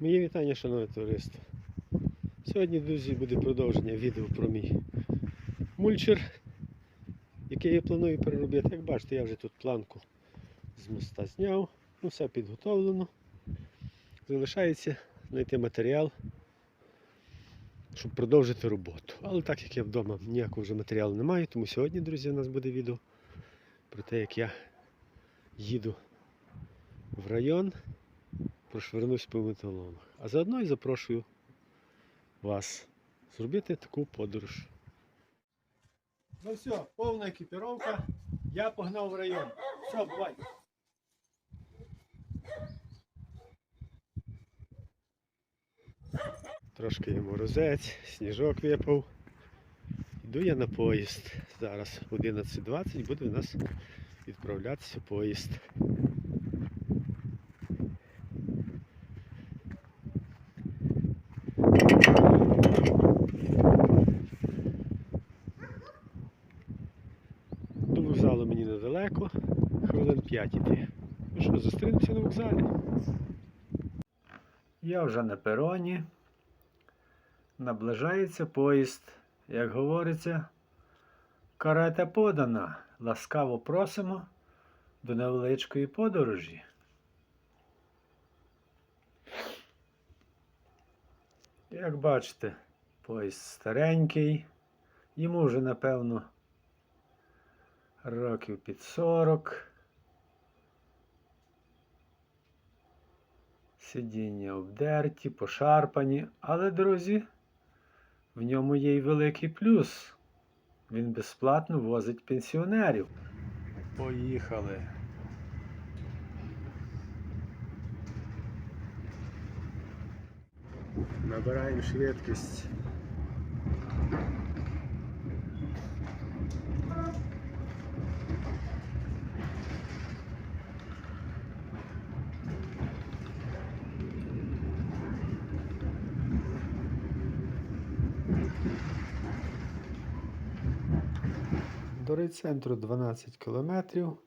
Мої вітання, шановне товариство. Сьогодні, друзі, буде продовження відео про мій мульчер, який я планую переробити. Як бачите, я вже тут планку з моста зняв, ну, все підготовлено. Залишається знайти матеріал, щоб продовжити роботу. Але так як я вдома ніякого вже матеріалу не маю, тому сьогодні, друзі, у нас буде відео про те, як я їду в район прошвернусь по металоломах. А заодно і запрошую вас зробити таку подорож. Ну все, повна екіпіровка. Я погнав в район. Все, бувай. Трошки є морозець, сніжок випав. Йду я на поїзд. Зараз 11.20 буде у нас відправлятися поїзд. До вокзалу мені недалеко, хвилин 5 іти. Ну що, зустрінемося на вокзалі. Я вже на пероні. Наближається поїзд. Як говориться, карета подана. Ласкаво просимо до невеличкої подорожі. Як бачите, поїзд старенький. Йому вже, напевно, років під 40. Сидіння обдерті, пошарпані, але, друзі, в ньому є й великий плюс. Він безплатно возить пенсіонерів. Поїхали. Набираємо швидкість. До райцентру 12 кілометрів,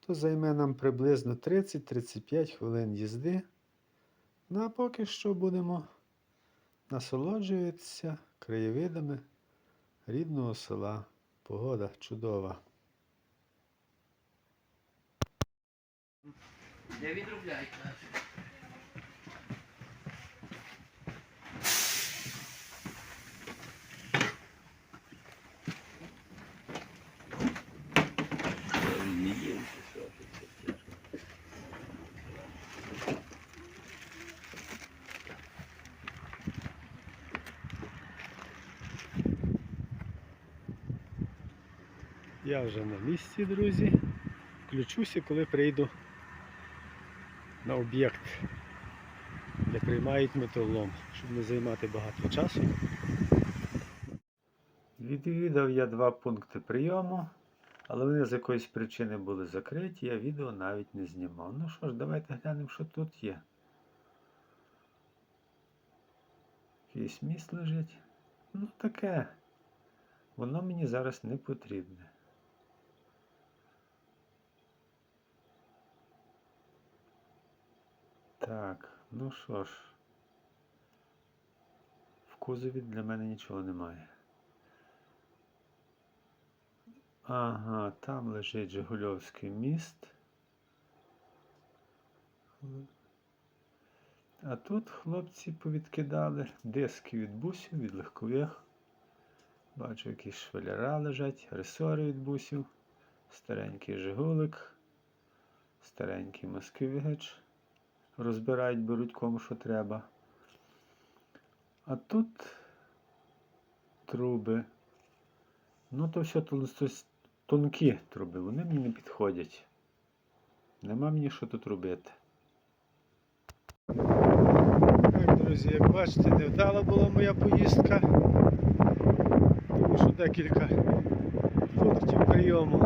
то займе нам приблизно 30-35 хвилин їзди. Ну а поки що будемо насолоджуватися краєвидами рідного села. Погода чудова. Не відробляють наші. Не їм чи що тут таке? Я вже на місці, друзі. Включуся, коли прийду на об'єкт, де приймають металолом, щоб не займати багато часу. Відвідав я два пункти прийому, але вони з якоїсь причини були закриті, я відео навіть не знімав. Ну що ж, давайте глянемо, що тут є. Якийсь міст лежить. Ну таке. Воно мені зараз не потрібне. Так, ну що ж, в кузові для мене нічого немає. Ага, там лежить Жигульовський міст. А тут хлопці повідкидали диски від бусів, від легкових. Бачу, якісь швеляра лежать, ресори від бусів, старенький Жигулик, старенький москвич розбирають, беруть кому що треба. А тут труби. Ну, то все тон- тонкі труби, вони мені не підходять. Нема мені що тут робити. Так, друзі, як бачите, невдала була моя поїздка. Тому що декілька пунктів прийому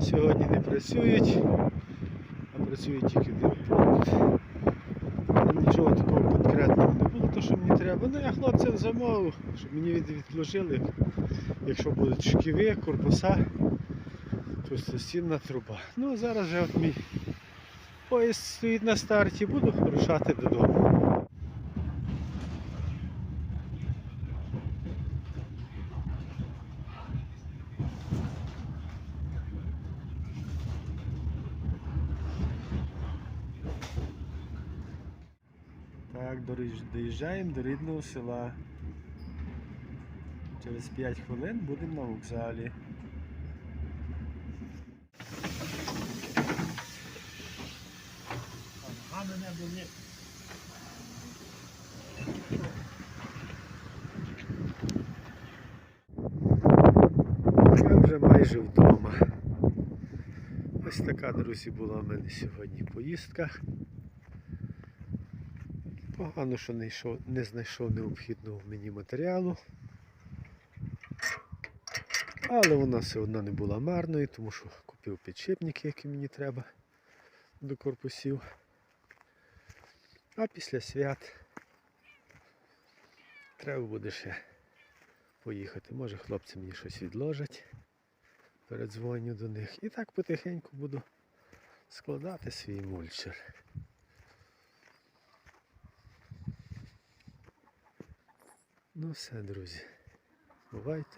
сьогодні не працюють, працює тільки один пункт. Нічого такого конкретного не було, то що мені треба. Ну я хлопцям замовив, щоб мені від- відложили, якщо будуть шківи, корпуса, то стінна труба. Ну зараз вже от мій Поїзд стоїть на старті, буду рушати додому. Так, доїжджаємо до рідного села. Через 5 хвилин будемо на вокзалі. Я вже майже вдома. Ось така, друзі, була в мене сьогодні поїздка. Погано, що не, йшов, не знайшов необхідного мені матеріалу. Але вона все одно не була марною, тому що купив підшипники, які мені треба до корпусів. А після свят треба буде ще поїхати. Може хлопці мені щось відложать. Передзвоню до них. І так потихеньку буду складати свій мульчер. Ну все, друзі. Бувайте.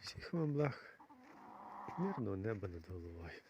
Всіх вам благ. Мирного неба над головою.